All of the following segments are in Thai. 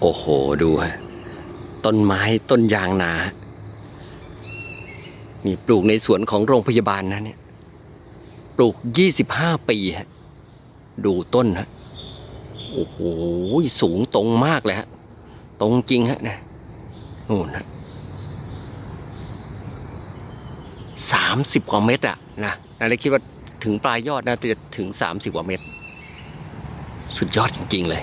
โอ้โหดูฮะต้นไม้ต้นยางนา นี่ปลูกในสวนของโรงพยาบาลนะเนี่ยปลูก 25 ปีฮะดูต้นฮะโอ้โหสูงตรงมากเลยฮะตรงจริงฮะเนี่ยนู่นฮะสามสิบกว่าเมตรอะนะนาเล็กคิดว่าถึงปลายยอดนะจะถึงสามสิบกว่าเมตร สุดยอดจริง ๆ เลย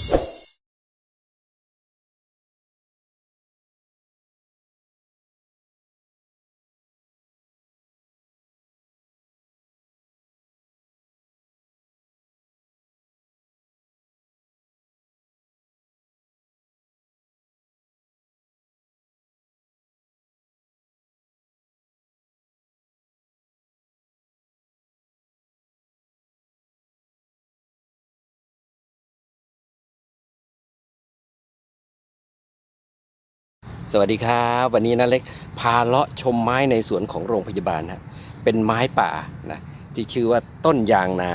สวัสดีครับ วันนี้นะเล็กพาเลาะชมไม้ในสวนของโรงพยาบาลนะเป็นไม้ป่านะที่ชื่อว่าต้นยางนา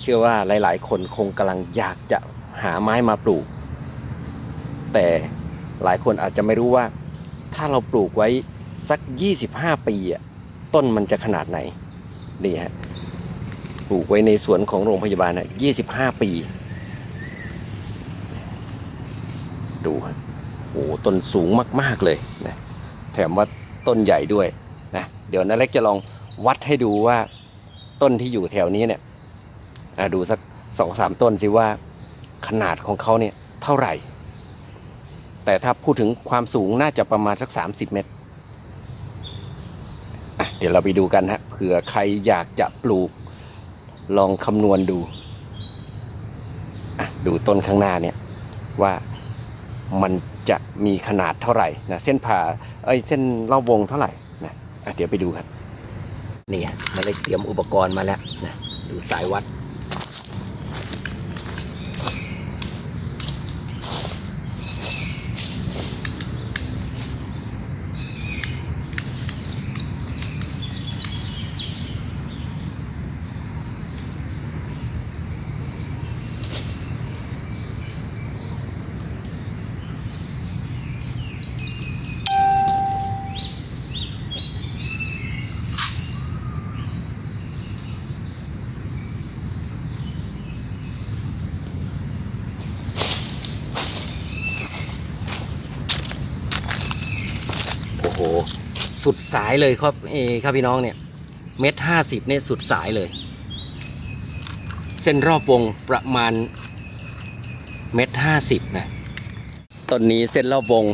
เชื่อว่าหลาย ๆ คนคงกำลังอยากจะหาไม้มาปลูก แต่หลายคนอาจจะไม่รู้ว่า ถ้าเราปลูกไว้สัก 25 ปีต้นมันจะขนาดไหนนี่ฮะปลูกไว้ในสวนของโรงพยาบาลนะ25 ปี ดูฮะ โอ้โหต้นสูงมากๆเลยนะแถมว่าต้นใหญ่ด้วยนะเดี๋ยวนาเล็กจะลองวัดให้ดูว่าต้นที่อยู่แถวนี้เนี่ยดูสักสองสามต้นสิว่าขนาดของเขาเนี่ยเท่าไหร่ แต่ถ้าพูดถึงความสูงน่าจะประมาณสัก 30 เมตรเดี๋ยวเราไปดูกันฮะเผื่อใครอยากจะปลูกลองคำนวณดู ดูต้นข้างหน้าเนี่ยว่า มันจะมีขนาดเท่าไหร่นะเส้นผ่าเอ้ยเส้นรอบวงเท่าไหร่นะะเดี๋ยวไปดูครับนี่ฮะนาเลยเตรียมอุปกรณ์มาแล้วนะดูสายวัด โอ้โห สุดสายเลยครับเอครับพี่น้องเนี่ยเมตรห้าสิบเนี่ยสุดสายเลย เส้นรอบวงประมาณเมตรห้าสิบนะต้นนี้เส้นรอบวง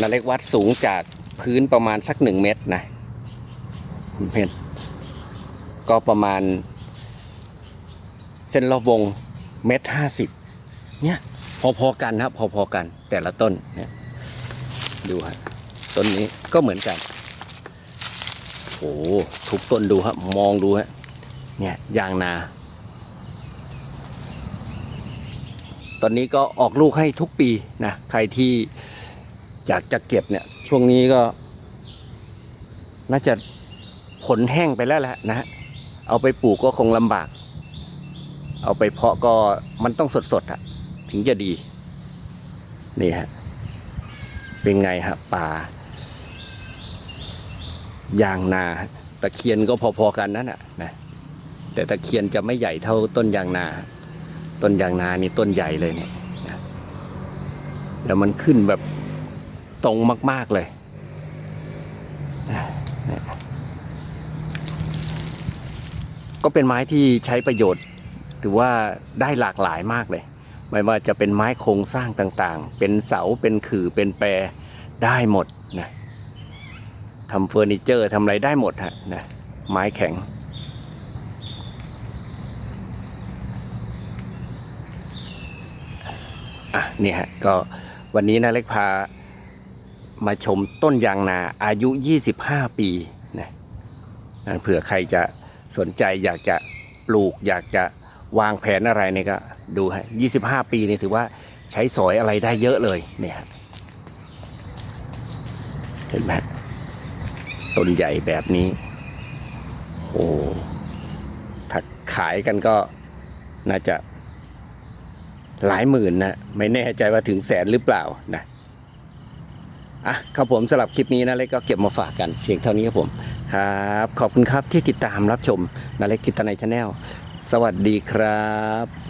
นาเล็กวัดสูงจากพื้นประมาณสักหนึ่งเมตรนะเพื่อนก็ประมาณ เส้นรอบวงเมตรห้าสิบเนี่ยพอๆกันครับพอๆกันแต่ละต้นเนี่ยดูฮะ ต้นนี้ก็เหมือนกันโอ้โหทุกต้นดูครับมองดูฮะเนี่ยยางนา ตอนนี้ก็ออกลูกให้ทุกปีนะใครที่อยากจะเก็บเนี่ยช่วงนี้ก็ น่าจะผลแห้งไปแล้วแหละนะฮะเอาไปปลูกก็คงลำบาก เอาไปเพาะก็มันต้องสดๆอะถึงจะดี นี่ฮะเป็นไงฮะป่า ยางนา ตะเคียนก็พอๆกันนั่นน่ะนะแต่ตะเคียนจะไม่ใหญ่เท่าต้นยางนา ต้นยางนานี่ต้นใหญ่เลยเนี่ยแล้วมันขึ้นแบบตรงมาก ๆเลยนะเนี่ยก็เป็นไม้ที่ใช้ประโยชน์ ถือว่าได้หลากหลายมากเลย ไม่ว่าจะเป็นไม้โครงสร้างต่างๆ เป็นเสาเป็นขื่อเป็นแปรได้หมดนะ ทำเฟอร์นิเจอร์ทำอะไรได้หมดฮะนะไม้แข็ง อะเนี่ยฮะก็วันนี้นะเล็กพามาชมต้นยางนาอายุ 25 ปีนะเผื่อใครจะสนใจอยากจะปลูก อยากจะวางแผนอะไรเนี่ยก็ดูฮะ 25 ปีนี่ถือว่าใช้สอยอะไรได้เยอะเลยเนี่ยเห็นไหม ต้นใหญ่แบบนี้ โอ้ถ้าขายกันก็น่าจะหลายหมื่นนะ ไม่แน่ใจว่าถึงแสนหรือเปล่านะอะครับผมสำหรับคลิปนี้นะเล็กก็เก็บมาฝากกันเพียงเท่านี้ครับผม ครับ ขอบคุณครับที่ติดตามรับชมนาเล็กกิตในชาแนลสวัสดีครับ